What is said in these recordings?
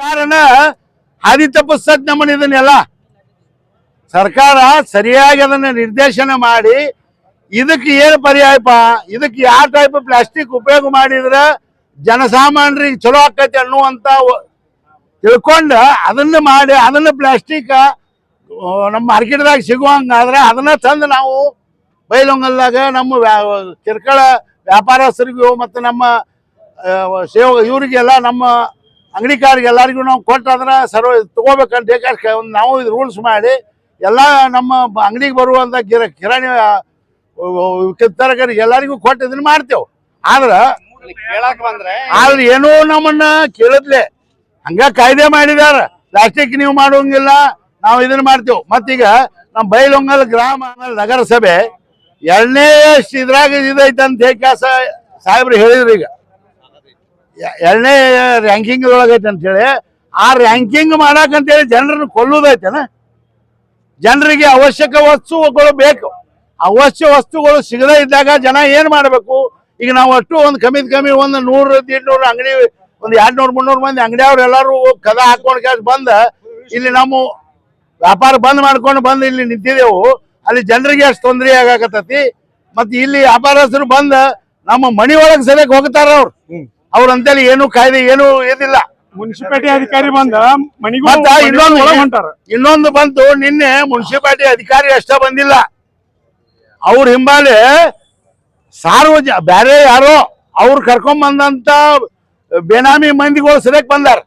ಕಾರಣ ಹಾದಿ ತಪ್ಪಿಸ್ತದ ನಮ್ಮನ್ನ ಇದನ್ನೆಲ್ಲ. ಸರ್ಕಾರ ಸರಿಯಾಗಿ ಅದನ್ನ ನಿರ್ದೇಶನ ಮಾಡಿ, ಇದಕ್ಕೆ ಏನು ಪರ್ಯಾಯಪ ಇದಕ್ಕೆ ಯಾವ ಟೈಪ್ ಪ್ಲಾಸ್ಟಿಕ್ ಉಪಯೋಗ ಮಾಡಿದ್ರ ಜನಸಾಮಾನ್ಯರಿಗೆ ಚಲೋ ಆಕೈತಿ ಅನ್ನುವಂತ ತಿಳ್ಕೊಂಡ ಅದನ್ನ ಮಾಡಿ, ಅದನ್ನ ಪ್ಲಾಸ್ಟಿಕ್ ನಮ್ಮ ಮಾರ್ಕೆಟ್ದಾಗ ಸಿಗುವಂಗಾದ್ರೆ ಅದನ್ನ ತಂದು ನಾವು ಬೈಲೊಂಗಲ್ದಾಗ ನಮ್ಮ ವ್ಯಾ- ಕಿರ್ಕಳ ವ್ಯಾಪಾರಸ್ಥರಿಗೂ ಮತ್ತು ನಮ್ಮ ಸೇವ ಇವರಿಗೆಲ್ಲ ನಮ್ಮ ಅಂಗಡಿಕಾರಿಗೆ ಎಲ್ಲರಿಗೂ ನಾವು ಕೊಟ್ಟು ಅದನ್ನ ಸರ್ವ ತಗೋಬೇಕಂತ ಬೇಕಾದ್ರೆ ಒಂದು ನಾವು ಇದು ರೂಲ್ಸ್ ಮಾಡಿ ಎಲ್ಲ ನಮ್ಮ ಅಂಗಡಿಗೆ ಬರುವಂಥ ಕಿರ ಕಿರಾಣಿ ತರಕಾರಿ ಎಲ್ಲರಿಗೂ ಕೊಟ್ಟು ಇದನ್ನ ಮಾಡ್ತೇವೆ. ಆದ್ರೆ ಕೇಳಕ್ ಬಂದ್ರೆ ಆದ್ರೆ ಏನೋ ನಮ್ಮನ್ನ ಕೇಳಿದ್ಲೆ. ಹಂಗ ಕಾಯ್ದೆ ಮಾಡಿದಾರ ಪ್ಲಾಸ್ಟಿಕ್ ನೀವು ಮಾಡುವಂಗಿಲ್ಲ ನಾವು ಇದನ್ನ ಮಾಡ್ತೇವೆ. ಮತ್ತೀಗ ನಮ್ಮ ಬೈಲೊಂಗಲ್ ಗ್ರಾಮ ನಗರಸಭೆ ಎರಡನೇ ಇದ್ರಾಗ ಇದೈತೆ ಅಂತ ಹೇಳಿ ಸಾಹೇಬ್ರು ಹೇಳಿದ್ರು ಈಗ. ಎರಡನೇ ರ್ಯಾಂಕಿಂಗ್ ಒಳಗೈತೆ ಅಂತ ಹೇಳಿ, ಆ ರ್ಯಾಂಕಿಂಗ್ ಮಾಡಕಂತೇಳಿ ಜನರನ್ನು ಕೊಲ್ಲುದೈತೆನ ಜನರಿಗೆ ಅವಶ್ಯಕ ವಸ್ತುಗಳು ಬೇಕು. ಅವಶ್ಯ ವಸ್ತುಗಳು ಸಿಗದೇ ಇದ್ದಾಗ ಜನ ಏನು ಮಾಡಬೇಕು? ಈಗ ನಾವು ಅಷ್ಟು ಒಂದು ಕಮ್ಮಿ ಕಮ್ಮಿ ಒಂದು ನೂರು ಎಂಟುನೂರು ಅಂಗಡಿ, ಒಂದು ಎರಡ್ ನೂರು ಮುನ್ನೂರು ಮಂದಿ ಅಂಗಡಿ ಎಲ್ಲರೂ ಕದ ಹಾಕೊಂಡು ಕ್ಯಾಶ್ ಬಂದ, ಇಲ್ಲಿ ನಮ್ಮ ವ್ಯಾಪಾರ ಬಂದ್ ಮಾಡ್ಕೊಂಡು ಬಂದು ಇಲ್ಲಿ ನಿಂತಿದ್ದೆವು ಅಲ್ಲಿ ಜನರಿಗೆ ಅಷ್ಟು ತೊಂದರೆ ಆಗಾಕತ್ತತಿ. ಮತ್ತೆ ಇಲ್ಲಿ ವ್ಯಾಪಾರಸ್ಥರು ಬಂದ, ನಮ್ಮ ಮನಿ ಒಳಗೆ ಸರಿಯಾಗಿ ಹೋಗ್ತಾರ ಅವ್ರು. ಅವ್ರ ಅಂತೇಳಿ ಏನು ಕಾಯ್ದೆ ಏನು ಇದಿಲ್ಲ. ಮುನ್ಸಿಪಾಲಿಟಿ ಅಧಿಕಾರಿ ಬಂದ ಮನಿಗೂ ಮತ್ತ ಇನ್ನೊಂದು ಇನ್ನೊಂದು ಬಂತು ನಿನ್ನೆ ಮುನ್ಸಿಪಾಲಿಟಿ ಅಧಿಕಾರಿ ಅಷ್ಟೇ ಬಂದಿಲ್ಲ. ಅವ್ರ ಹಿಂಬಾಲೆ ಸಾರ್ವಜ ಬ್ಯಾರೆ ಯಾರೋ ಅವ್ರು ಕರ್ಕೊಂಡ್ ಬಂದಂತ ಬೇನಾಮಿ ಮಂದಿಗಳು ಸರಿಯಾಗಿ ಬಂದಾರ.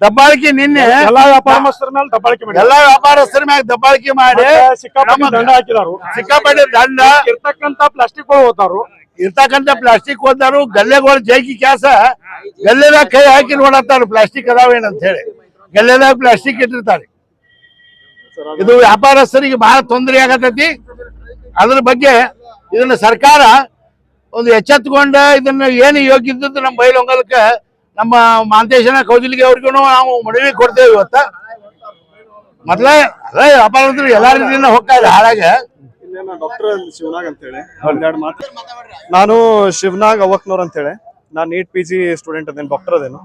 ದಬ್ಬಾಳಿಕೆ ನಿನ್ನೆ ಎಲ್ಲಾ ವ್ಯಾಪಾರಸ್ಥರ ಮೇಲೆ ದಬ್ಬಾಳಿಕೆ ಮಾಡಿ ಎಲ್ಲಾ ವ್ಯಾಪಾರಸ್ಥರ ಮ್ಯಾಗ ದಬ್ಬಾಳಿಕೆ ಮಾಡಿ ಸಿಕ್ಕಾಪಟ್ಟೆ ದಂಡ ಹಾಕಿದಾರು. ಸಿಕ್ಕಾಪಟ್ಟೆ ದಂಡ. ಇರ್ತಕ್ಕಂತ ಪ್ಲಾಸ್ಟಿಕ್ ಹೋಗ್ತಾರು ಇರ್ತಕ್ಕಂಥ ಪ್ಲಾಸ್ಟಿಕ್ ಒಂದಾರು ಗಲ್ಲೆಗಳು ಜೈಕಿ ಕ್ಯಾಸ, ಗಲ್ಲೆದಾಗ ಕೈ ಹಾಕಿ ನೋಡತ್ತಾರ ಪ್ಲಾಸ್ಟಿಕ್ ಅದಾವೇನಂತ ಹೇಳಿ. ಗಲ್ಲೆದಾಗ ಪ್ಲಾಸ್ಟಿಕ್ ಇಟ್ಟಿರ್ತಾರೆ. ಇದು ವ್ಯಾಪಾರಸ್ಥರಿಗೆ ಬಹಳ ತೊಂದರೆ ಆಗತೈತಿ. ಅದ್ರ ಬಗ್ಗೆ ಇದನ್ನ ಸರ್ಕಾರ ಒಂದು ಎಚ್ಚೆತ್ಕೊಂಡ ಇದನ್ನ ಏನು ಯೋಗ್ಯ ಇದ್ದದ್ದು ನಮ್ಮ ಬೈಲೊಂಗಲಕ್ಕ ನಮ್ಮ ಮಾಂತೇಶನ ಕೌಜಲಿಗೆ ಅವ್ರಿಗೂ ನಾವು ಮಡವಿ ಕೊಡ್ತೇವೆ ಇವತ್ತ. ಮೊದ್ಲ ಅದೇ ವ್ಯಾಪಾರಸ್ಥರು ಎಲ್ಲ ರೀತಿಯಿಂದ ಹೋಗ್ತಾ ಇದೆ ಹಾಳಾಗೆ ಡಾಕ್ಟರ್ ಶಿವನಾಗ್ ಅಂತೇಳಿ. ಒಂದೆರಡು ಮಾತು. ನಾನು ಶಿವನಾಗ್ ಅವಕ್ನವ್ರ ಅಂತೇಳಿ. ನಾನು ನೀಟ್ ಪಿ ಜಿ ಸ್ಟೂಡೆಂಟ್ ಅದೇನು ಡಾಕ್ಟರ್ ಅದೇನು.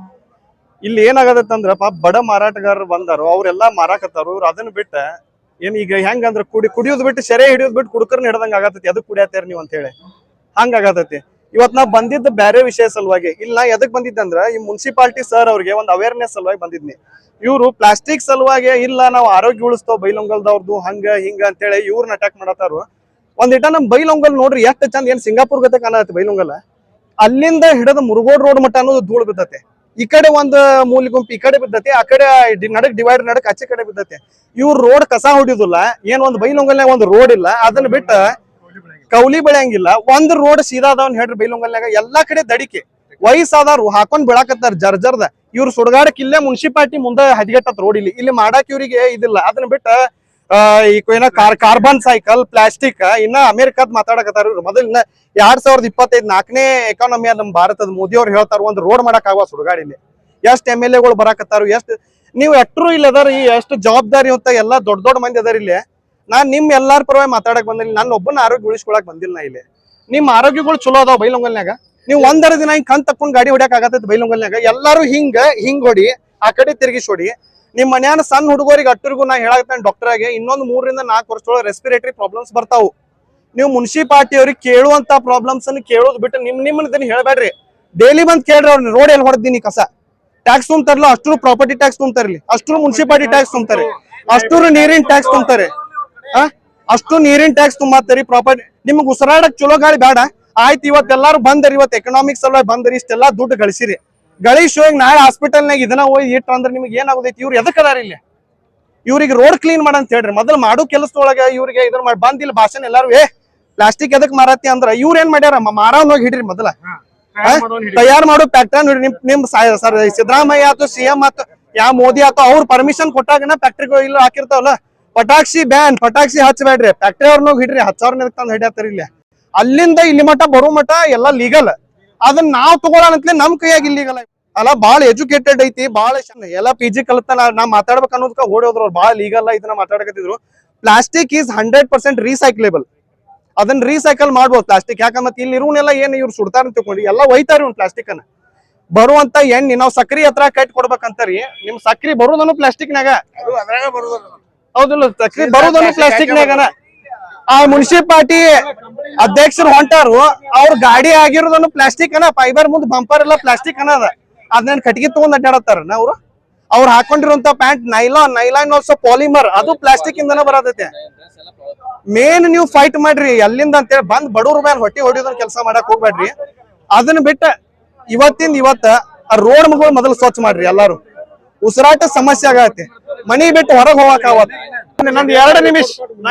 ಇಲ್ಲಿ ಏನಾಗತ್ತಂದ್ರ ಪಾಪ ಬಡ ಮಾರಾಟಗಾರರು ಬಂದಾರು ಅವ್ರೆಲ್ಲಾ ಮಾರಾಕತ್ತಾರ ಇವ್ರು ಅದನ್ನ ಬಿಟ್ಟ ಏನ್ ಈಗ ಹೆಂಗಂದ್ರ ಕುಡಿ ಕುಡಿಯೋದ್ ಬಿಟ್ಟು ಸೆರೆ ಹಿಡಿಯೋದ್ ಬಿಟ್ಟು ಕುಡುಕರ್ನ ಹಿಡ್ದಂಗ ಆಗತೈತಿ ಅದು ಕುಡಿಯತ್ತೇರಿ ನೀವು ಅಂತೇಳಿ. ಹಂಗ ಆಗತೈತಿ ಇವತ್ ನಾ ಬಂದಿದ್ದ ಬೇರೆ ವಿಷಯ ಸಲುವಾಗಿ. ಇಲ್ಲ ಎದಕ್ ಬಂದಿದ್ದಂದ್ರ ಈ ಮುನ್ಸಿಪಾಲಿಟಿ ಸರ್ ಅವ್ರಿಗೆ ಒಂದು ಅವೇರ್ನೆಸ್ ಸಲುವಾಗಿ ಬಂದಿದ್ನಿ. ಇವರು ಪ್ಲಾಸ್ಟಿಕ್ ಸಲುವಾಗಿ ಇಲ್ಲ, ನಾವು ಆರೋಗ್ಯ ಉಳಿಸ್ತಾವ್ ಬೈಲೊಂಗಲ್ದವ್ರದ್ದು ಹಂಗ, ಹಿಂಗ ಅಂತೇಳಿ ಇವ್ರನ್ನ ಅಟ್ಯಾಕ್ ಮಾಡತ್ತಾರು. ಒಂದಿಟ ನಮ್ ಬೈಲೊಂಗಲ್ ನೋಡ್ರಿ, ಎಷ್ಟು ಚಂದ ಏನ್ ಸಿಂಗಾಪುರ್ ಗತೆ ಕಾಣತ್ತೆ ಬೈಲೊಂಗಲ್ ಅಲ್ಲಿಂದ ಹಿಡಿದ ಮುರುಗೋಡ್ ರೋಡ್ ಮಟ್ಟ ಅನ್ನೋದು ಧೂಳು ಬಿದ್ದತೆ. ಈ ಕಡೆ ಒಂದ್ ಮೂಲಿ ಗುಂಪು ಈ ಕಡೆ ಬಿದ್ದತೆ, ಆ ಕಡೆ ನಡಕ್ ಡಿವೈಡ್ ನಡಕ್ ಆಚೆ ಕಡೆ ಬಿದ್ದತೆ. ಇವ್ರು ರೋಡ್ ಕಸ ಹೊಡಿಯೋದಿಲ್ಲ, ಏನ್ ಒಂದ್ ಬೈಲೊಂಗಲ್ನಾಗ ಒಂದ್ ರೋಡ್ ಇಲ್ಲ, ಅದನ್ನ ಬಿಟ್ಟ ಕೌಲಿ ಬೆಳೆಯಂಗಿಲ್ಲ, ಒಂದ್ ರೋಡ್ ಸೀದಾ ಅದಾವ್ ಹೇಳ್ರಿ ಬೈಲೊಂಗಲ್ನಾಗ ಎಲ್ಲಾ ಕಡೆ ದಡಿಕೆ. ವಯಸ್ಸಾದವ್ರು ಹಾಕೊಂಡ್ ಬೆಳಕತ್ತಾರ ಜರ್ಜರ್ದ. ಇವ್ರು ಸುಡಗಾಡಕ್ ಇಲ್ಲೇ ಮುನ್ಸಿಪಾಲಿಟಿ ಮುಂದೆ ಹದಿಗೆಟ್ಟತ್ ರೋಡ್ ಇಲ್ಲಿ. ಇಲ್ಲಿ ಮಾಡಾಕ್ ಇವರಿಗೆ ಇದಿಲ್ಲ. ಅದನ್ನ ಬಿಟ್ಟ ಈ ಏನ ಕಾರ್ ಕಾರ್ಬನ್ ಸೈಕಲ್ ಪ್ಲಾಸ್ಟಿಕ್ ಇನ್ನ ಅಮೆರಿಕದ ಮಾತಾಡಕತ್ತಾರ ಇವ್ರು. ಮೊದಲ ಇನ್ನ ಎರಡ್ ಸಾವಿರದ ಇಪ್ಪತ್ತೈದ್ ನಾಲ್ಕನೇ ಎಕಾನಮಿ ನಮ್ಮ ಭಾರತದ ಮೋದಿ ಅವ್ರು ಹೇಳ್ತಾರ, ಒಂದ್ ರೋಡ್ ಮಾಡಕ್ ಆಗುವ ಸುಡಗಾಡಿಲಿ ಎಷ್ಟ್ ಎಂ ಎಲ್ ಎಗಳು ಬರಾಕತ್ತಾರು, ಎಷ್ಟ್ ನೀವು ಎಟ್ರು ಇಲ್ಲದಾರ ಈ ಎಷ್ಟು ಜವಾಬ್ದಾರಿ ಅಂತ ಎಲ್ಲಾ ದೊಡ್ಡ ದೊಡ್ಡ ಮಂದಿ ಅದಾರ ಇಲ್ಲಿ. ನಾನ್ ನಿಮ್ ಎಲ್ಲಾರ ಪರವಾಗಿ ಮಾತಾಡಕ್ ಬಂದಿಲ್ಲ. ನನ್ನ ಒಬ್ಬನ ಆರೋಗ್ಯ ಉಳಿಸ್ಕೊಳಕ್ ಬಂದಿಲ್ಲ ಇಲ್ಲಿ. ನಿಮ್ ಆರೋಗ್ಯಗಳು ಚಲೋ ಅದಾವ ಬೈಲೊಂಗಲ್ನ್ಯಾಗ. ನೀವು ಒಂದರ ದಿನ ಹಿಂಗ್ ತಕೊಂಡ್ ಗಾಡಿ ಹೊಡ್ಯಾಕ್ ಆಗತ್ತೈತಿ ಬೈಲೊಂಗಲ್ನ್ಯಾಗ. ಎಲ್ಲಾರು ಹಿಂಗ, ಹಿಂಗ್ ಹೊಡಿ, ಆ ಕಡೆ ತಿರ್ಗಿಸ್ ಹೊಡಿ. ನಿಮ್ ಮನ್ಯಾನ ಸಣ್ಣ ಹುಡುಗರಿಗೆ ಅಟ್ಟರಿಗೂ ನಾ ಹೇಳಾಕತ್ತೇನೆ ಡಾಕ್ಟರ್ ಆಗಿ, ಇನ್ನೊಂದ್ ಮೂರರಿಂದ ನಾಲ್ಕು ವರ್ಷದೊಳಗೆ ರೆಸ್ಪಿರೇಟರಿ ಪ್ರಾಬ್ಲಮ್ಸ್ ಬರ್ತಾವು. ನೀವು ಮುನ್ಸಿಪಾಲಿಟಿ ಅವ್ರಿಗೆ ಕೇಳುವಂತ ಪ್ರಾಬ್ಲಮ್ಸ್ ಅನ್ನು ಕೇಳೋದು ಬಿಟ್ಟು ನಿಮ್ ನಿಮ್ಮನ್ನ ಹೇಳ್ಬೇಡ್ರಿ. ಡೈಲಿ ಬಂದ್ ಕೇಳ್ರಿ ಅವ್ರನ್ನ ರೋಡ್ ಎಲ್ಲಿ ಹೊಡೆದಿನಿ ಕಸ. ಟ್ಯಾಕ್ಸ್ ತುಂಬ್ತಾರಲ್ಲ ಅಷ್ಟು ಪ್ರಾಪರ್ಟಿ ಟ್ಯಾಕ್ಸ್ ತುಂಬ್ತಾರಲಿ. ಅಷ್ಟು ಮುನ್ಸಿಪಾಲಿಟಿ ಟ್ಯಾಕ್ಸ್ ತುಂಬ್ತಾರೆ. ಅಷ್ಟು ನೀರಿನ ಟ್ಯಾಕ್ಸ್ ತುಂಬ್ತಾರೆ? ಅಷ್ಟು ನೀರಿನ ಟ್ಯಾಕ್ಸ್ ತುಂಬಾತರಿ ಪ್ರಾಪರ್ಟಿ ನಿಮ್ಗೆ ಉಸಿರಾಡಕ್ ಚಲೋ ಗಾಳಿ ಬೇಡ ಆಯ್ತು ಇವತ್ತು ಎಲ್ಲರೂ ಬಂದರಿ ಇವತ್ತು ಎಕನಾಮಿಕ್ಸ್ ಸಲುವಾಗಿ ಬಂದರಿ ಇಷ್ಟೆಲ್ಲಾ ದುಡ್ಡು ಗಳಿಸಿರಿ. ಗಳಿಸಿ ಹೋಗಿ ನಾಳೆ ಹಾಸ್ಪಿಟಲ್ನಾಗ ಇದನ್ನ ಹೋಗಿ ಇಟ್ಟು ಅಂದ್ರೆ ನಿಮ್ಗೆ ಏನಾಗೋದೈತಿ? ಇವ್ರು ಎದಕ್ ಅದಾರ ಇಲ್ಲಿ? ಇವ್ರಿಗೆ ರೋಡ್ ಕ್ಲೀನ್ ಮಾಡಂತ ಹೇಳ್ರಿ. ಮೊದಲು ಮಾಡೋ ಕೆಲಸದೊಳಗೆ ಇವ್ರಿಗೆ ಇದನ್ನ ಮಾಡಿ ಬಂದಿಲ್ಲ ಭಾಷಣ ಎಲ್ಲಾರು ಏ ಪ್ಲಾಸ್ಟಿಕ್ ಎದಕ್ ಮಾರತಿ? ಅಂದ್ರ ಇವ್ರ ಏನ್ ಮಾಡ್ಯಾರ? ಮಾರವನ್ ಹೋಗಿ ಹಿಡ್ರಿ ಮೊದಲ. ತಯಾರು ಮಾಡೋ ಫ್ಯಾಕ್ಟ್ರಿ ನಿಮ್ ನಿಮ್ ಸರ್ ಸಿದ್ದರಾಮಯ್ಯ ಆತು ಸಿಎಂ ಆತು ಯಾ ಮೋದಿ ಆತು ಅವ್ರ ಪರ್ಮಿಷನ್ ಕೊಟ್ಟಾಗನ ಫ್ಯಾಕ್ಟ್ರಿಗಳು ಇಲ್ಲ ಹಾಕಿರ್ತಾವಲ್ಲ. ಪಟಾಕ್ಷಿ ಬ್ಯಾನ್, ಪಟಾಕ್ಷಿ ಹಚ್ಚಬೇಡ್ರಿ. ಫ್ಯಾಕ್ಟ್ರಿ ಅವ್ರನ್ನ ಹಿಡ್ರಿ ಹಚ್ಚವ್ರನ್ನ ತಂದು ಹಿಡಿಯತ್ತಾರ ಇಲ್ಲಿ. ಅಲ್ಲಿಂದ ಇಲ್ಲಿ ಮಠ, ಬರೋ ಮಠ ಎಲ್ಲ ಲೀಗಲ್ ಅದನ್ನ ನಾವ್ ತಗೊಳ್ಳೋಣ ನಮ್ ಕೈಯಾಗಿ ಇಲ್ಲಿಗಲ್ಲ ಅಲ್ಲ ಬಾಳ ಎಜುಕೇಟೆಡ್ ಐತಿ ಬಾಳ ಎಲ್ಲ ಪಿ ಜಿ ಕಲಿತ ನಾ ಮಾತಾಡ್ಬೇಕು ಅನ್ನೋದಕ್ಕ ಓಡಿ ಬಾಳ ಲೀಗಲ್ ಇದನ್ನ ಮಾತಾಡಕತ್ತಿದ್ರು. Plastic is hundred percent recyclable ಅದನ್ನ ರೀಸೈಕಲ್ ಮಾಡ್ಬೋದು. ಪ್ಲಾಸ್ಟಿಕ್ ಯಾಕಂದ್ರೆ ಮತ್ತೆ ಇಲ್ಲಿ ಇರುವನೆಲ್ಲ ಏನ್ ಇವ್ರು ಸುಡ್ತಾರ ತಿಳ್ಕೊಂಡು. ಎಲ್ಲ ಒಯ್ತಾರ ಇವ್ನು ಪ್ಲಾಸ್ಟಿಕ್ ಅನ್ನ. ಬರುವಂತ ಎಣ್ಣೆ, ನಾವ್ ಸಕ್ರಿ ಹತ್ರ ಕಟ್ ಕೊಡ್ಬೇಕಂತಾರಿ ನಿಮ್ ಸಕ್ರಿ ಬರುದನು ಪ್ಲಾಸ್ಟಿಕ್ ನಾಗ ಹೌದಿಲ್ಲ ಬರೋದನು ಪ್ಲಾಸ್ಟಿಕ್ ನಾಗನ ಆ ಮುನ್ಸಿಪಾಲ್ಟಿ ಅಧ್ಯಕ್ಷರು ಹೊಂಟಾರು ಅವ್ರ ಗಾಡಿ ಆಗಿರೋದನ್ನು ಪ್ಲಾಸ್ಟಿಕ್ ಅನ ಫೈಬರ್ ಮುಂದ್ ಬಂಪರ್ ಎಲ್ಲ ಪ್ಲಾಸ್ಟಿಕ್ ಅನ ಅದ. ಅದನ್ನ ಕಟ್ಗಿ ತಗೊಂಡ್ ಅಡ್ಡಾಡತ್ತಾರ ಅವ್ರು? ಅವ್ರು ಹಾಕೊಂಡಿರುವಂತ pant nylon nylon also polymer ಅದು ಪ್ಲಾಸ್ಟಿಕ್ ಇಂದನ ಬರತೈತೆ. ಮೇನ್ ನೀವು ಫೈಟ್ ಮಾಡ್ರಿ ಎಲ್ಲಿಂದ ಅಂತೇಳಿ ಬಂದ್ ಬಡವ್ರ ಮೇಲೆ ಹೊಟ್ಟಿ ಹೊಡಿಯೋದನ್ನ ಕೆಲಸ ಮಾಡಕ್ ಹೋಗ್ಬೇಡ್ರಿ. ಅದನ್ನ ಬಿಟ್ಟ ಇವತ್ತಿಂದ ಇವತ್ತ ಆ ರೋಡ್ ಮಗಳು ಮೊದಲು ಸ್ವಚ್ಛ ಮಾಡ್ರಿ ಎಲ್ಲಾರು. ಉಸಿರಾಟ ಸಮಸ್ಯೆ ಆಗತ್ತೆ. ಮನಿ ಬಿಟ್ಟು ಹೊರಗೆ ಹೋಗಕ್ ಅವತ್ ನಂದು ಎರಡು ನಿಮಿಷ. ನಾ